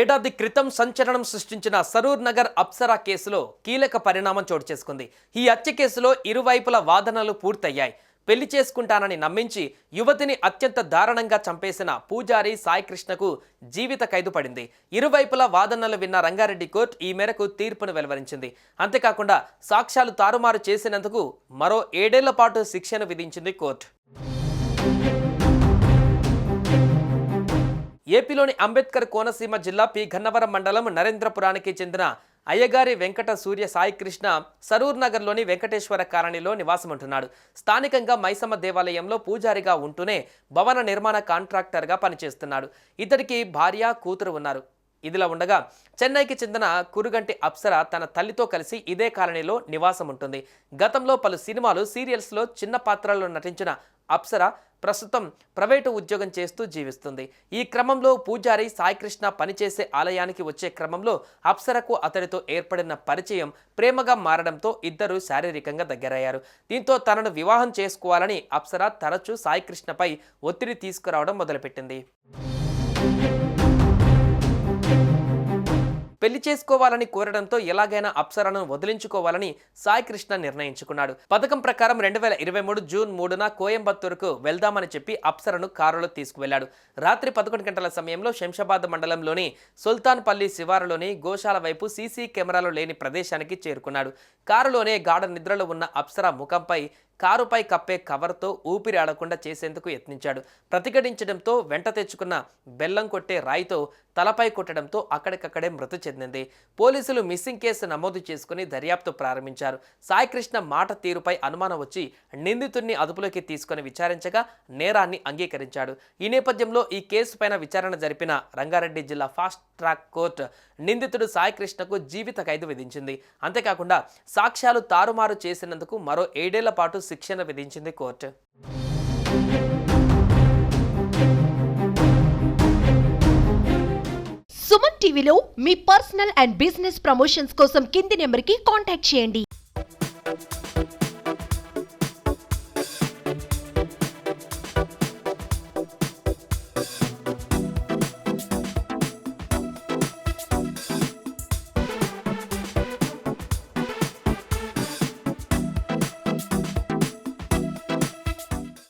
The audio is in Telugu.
ఏడాది క్రితం సంచలనం సృష్టించిన సరూర్ నగర్ అప్సరా కేసులో కీలక పరిణామం చోటు చేసుకుంది. ఈ హత్య కేసులో ఇరువైపుల వాదనలు పూర్తయ్యాయి. పెళ్ళి చేసుకుంటానని నమ్మించి యువతిని అత్యంత దారుణంగా చంపేసిన పూజారి సాయికృష్ణకు జీవిత ఖైదు పడింది. ఇరువైపుల వాదనలు విన్న రంగారెడ్డి కోర్టు ఈ మేరకు తీర్పును వెలువరించింది. అంతేకాకుండా సాక్ష్యాలు తారుమారు చేసినందుకు మరో ఏడేళ్ళ పాటు శిక్షను విధించింది కోర్టు. ఏపీలోని అంబేద్కర్ కోనసీమ జిల్లా పి. గన్నవరం మండలం నరేంద్రపురానికి చెందిన అయ్యగారి వెంకట సూర్య సాయికృష్ణ సరూర్ నగర్లోని వెంకటేశ్వర కాలనీలో నివాసముంటున్నాడు. స్థానికంగా మైసమ్మ దేవాలయంలో పూజారిగా ఉంటూనే భవన నిర్మాణ కాంట్రాక్టర్గా పనిచేస్తున్నాడు. ఇతడికి భార్య కూతురు ఉన్నారు. ఇదిలా ఉండగా చెన్నైకి చెందిన కురుగంటి అప్సర తన తల్లితో కలిసి ఇదే కాలనీలో నివాసం ఉంటుంది గతంలో పలు సినిమాలు సీరియల్స్లో చిన్న పాత్రల్లో నటించిన అప్సర ప్రస్తుతం ప్రైవేటు ఉద్యోగం చేస్తూ జీవిస్తుంది. ఈ క్రమంలో పూజారి సాయికృష్ణ పనిచేసే ఆలయానికి వచ్చే క్రమంలో అప్సరకు అతడితో ఏర్పడిన పరిచయం ప్రేమగా మారడంతో ఇద్దరు శారీరకంగా దగ్గరయ్యారు. దీంతో తనను వివాహం చేసుకోవాలని అప్సర తరచూ సాయికృష్ణపై ఒత్తిడి తీసుకురావడం మొదలుపెట్టింది. పెళ్ళి చేసుకోవాలని కోరడంతో ఎలాగైనా అప్సరను వదిలించుకోవాలని సాయి కృష్ణ నిర్ణయించుకున్నాడు. పథకం ప్రకారం రెండు వేల ఇరవై మూడు జూన్ మూడున కోయంబత్తూరుకు వెళ్దామని చెప్పి అప్సరను కారులో తీసుకువెళ్ళాడు రాత్రి పదకొండు గంటల సమయంలో శంషాబాద్ మండలంలోని సుల్తాన్పల్లి శివారులోని గోశాల వైపు సీసీ కెమెరాలు లేని ప్రదేశానికి చేరుకున్నాడు. కారులోనే గాఢ నిద్రలో ఉన్న అప్సర ముఖంపై కారుపై కప్పే కవర్తో ఊపిరి ఆడకుండా చేసేందుకు యత్నించాడు. ప్రతిఘటించడంతో వెంట తెచ్చుకున్న బెల్లం కొట్టే రాయితో తలపై కొట్టడంతో అక్కడికక్కడే మృతి చెందింది. పోలీసులు మిస్సింగ్ కేసు నమోదు చేసుకుని దర్యాప్తు ప్రారంభించారు. సాయికృష్ణ మాట తీరుపై అనుమానం వచ్చి నిందితుడిని అదుపులోకి తీసుకొని విచారించగా నేరాన్ని అంగీకరించాడు. ఈ నేపథ్యంలో ఈ కేసు పైన విచారణ జరిపిన రంగారెడ్డి జిల్లా ఫాస్ట్ ట్రాక్ కోర్టు నిందితుడు సాయికృష్ణకు జీవిత ఖైదు విధించింది. అంతేకాకుండా సాక్ష్యాలు తారుమారు చేసినందుకు మరో ఏడేళ్ళ పాటు శిక్షణ విధించింది కోర్టు. సుమన్ టీవీలో మీ పర్సనల్ అండ్ బిజినెస్ ప్రమోషన్స్ కోసం కింది నెంబర్కి కాంటాక్ట్ చేయండి.